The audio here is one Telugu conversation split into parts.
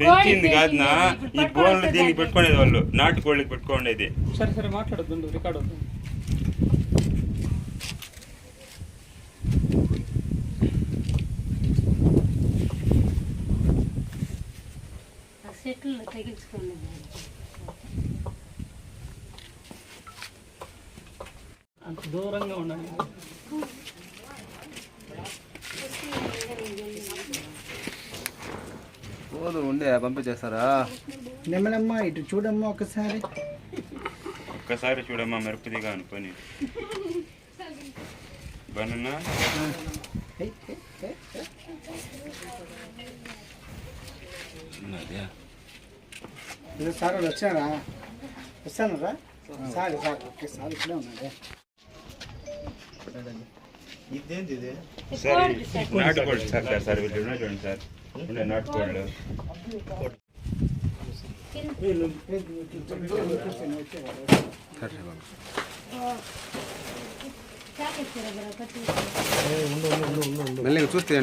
పెంచింది కాదు నా ఈ బోన్లు దీనికి పెట్టుకునేది వాళ్ళు. నాటు కోళ్ళకి పెట్టుకునేది సరే సరే మాట్లాడొద్దు రికార్డ్ అవుతుంది ఆ సెట్లు తగిలించుకోండి అంత దూరంగా ఉండండి. పోదు ఉండే పంపించేస్తారా? నెమ్మలమ్మ ఇటు చూడమ్మా ఒకసారి ఒక్కసారి చూడమ్మా మెరుపుదిగా అనుకొని. బనున్నా? ఇది సార్ వాళ్ళు వచ్చారా వస్తాను రా సార్ సార్ ఓకే సార్ ఇక్కడే ఉన్నాడే. సార్ ఈ నాటు కోళ్ళు సార్ సార్ సార్ వీళ్ళు ఉన్నాయి చూడండి సార్ ఉండే నాటు కోళ్ళు మెల్లిగా చూస్తే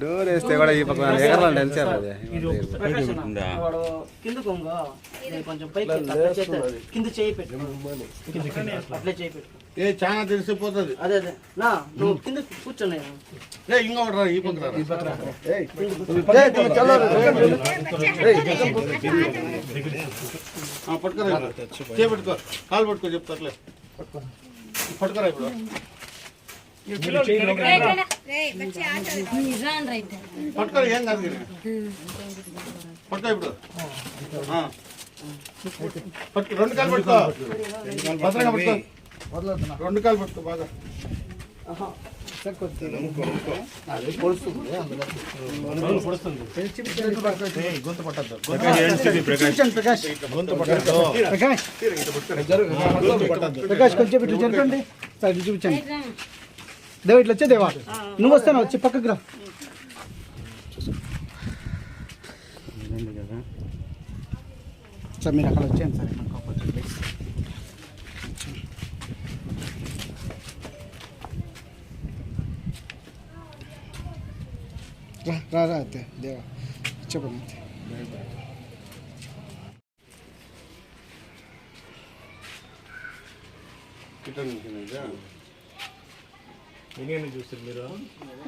డోర్ వేస్తే కూడా ఈ పక్కన ఎగరాలంటే తెలిసారు అది? ఉందా? వాడు కింద కొంగ. కొంచెం పైకి ఎత్తు, అట్లా చేస్తే కింద చేయి పెట్టు. అట్లే. చేయి పెట్టు. ఏ చాలా తెలిసిపోతుంది. అదే అదే. నా నువ్వు కింద కూర్చోలే ఏ ఇంకా ఒకటి ఈ పక్కన రా. పట్టుకో. కాలు పట్టుకో చెప్తా అట్లే. పట్టుకోరా ఇప్పుడు. రాను రైట్. పట్టుకో ఏం కాదు. పట్టుకో ఇప్పుడు. రెండు కాలు పట్టుకో. భద్రంగా పట్టుకో. రెండు కాలు పట్టుకో బాగా. ప్రకాష్? కొంచెం ఇటు జరగండి. సార్ చూపించండి. దేవా ఇట్లా వచ్చే దేవా? నువ్వు వస్తాను వచ్చి పక్కకు రా. సార్ మీరు అక్కడ వచ్చేయండి సార్. రా రా రా అత్తే దేవా చెప్పండి అత్తే.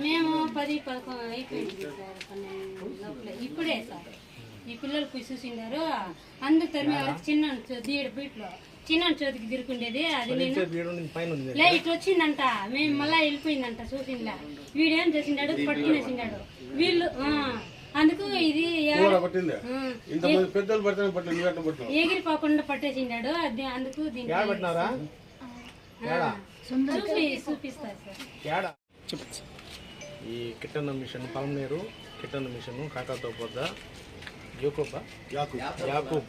మేము పది పదకొండు అయిపోయింది సార్ పన్నెండు లోపల ఇప్పుడే సార్ ఈ పిల్లలు పోయి చూసిండారు అందరు తరిమి చిన్న దీడు బీట్లో చిన్న చోతికి తిరుగుండేది అది నేను. లే ఇట్లా వచ్చిందంట మేము మళ్ళా వెళ్ళిపోయిందంట చూసిందా. వీడేం చేసిండాడు? పట్టుకునేసిండాడు. వీళ్ళు అందుకు ఇది కూడా పట్టింది. ఆ, ఇంతమంది పెద్దలు పడితే పట్టింది నువ్వు ఎట్లా పట్టినావు ఎగిరిపోకుండా పట్టేసిండాడు అది అందుకు ఈ కిట్టన్న మిషన్ పలమనేరు కిట్టన్న మిషన్ కాకాతో వద్ద యూకోబా. యాకూబ్.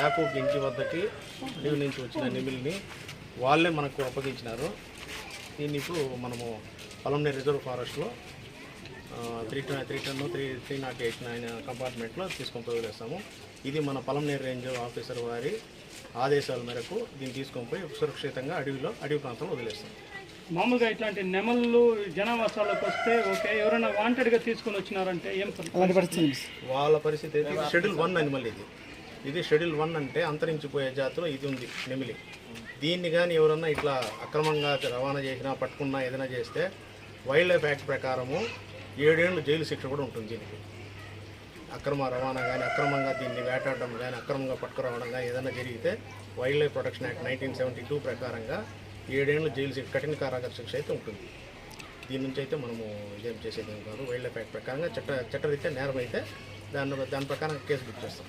యాకూబ్ ఇంటి వద్దకి అడవి నుంచి వచ్చిన నిమిల్ని వాళ్ళే మనకు అప్పగించినారు. దీన్ని ఇప్పుడు మనము పలమనేరు రిజర్వ్ ఫారెస్ట్లో three ton three ton three three nought eight nine కంపార్ట్మెంట్లో తీసుకొని పోయి వదిలేస్తాము. ఇది మన పలమనేరు రేంజ్ ఆఫీసర్ వారి ఆదేశాల మేరకు దీన్ని తీసుకొని పోయి సురక్షితంగా అడవిలో అడవి ప్రాంతంలో వదిలేస్తాం. మామూలుగా ఇట్లాంటి నెమళ్ళు జనావాసాలకు వస్తే ఓకే ఎవరైనా వాంటెడ్గా తీసుకొని వచ్చినారంటే ఏం వాళ్ళ పరిస్థితి అయితే ఇది. షెడ్యూల్ వన్ అనిమల్ ఇది. ఇది షెడ్యూల్ వన్ అంటే అంతరించిపోయే జాతిలో ఇది ఉంది నెమిలి. దీన్ని కానీ ఎవరన్నా ఇట్లా అక్రమంగా రవాణా చేసినా పట్టుకున్నా ఏదైనా చేస్తే వైల్డ్ లైఫ్ యాక్ట్ ప్రకారము ఏడేళ్ళు జైలు శిక్ష కూడా ఉంటుంది దీనికి. అక్రమ రవాణా కానీ అక్రమంగా దీన్ని వేటాడడం కానీ అక్రమంగా పట్టుకురావడం కానీ ఏదైనా జరిగితే wildlife protection act nineteen seventy two ప్రకారంగా ఏడేళ్ళు జైలు శిక్ష కఠిన కారాగార శిక్ష అయితే ఉంటుంది. దీని నుంచి అయితే మనము ఇదేం చేసేది ఏం కాదు. వైల్డ్ లైఫ్ యాక్ట్ ప్రకారంగా చట్ట చట్టరీత్యా నేరం అయితే దాని దాని ప్రకారం కేసు బుక్ చేస్తాం.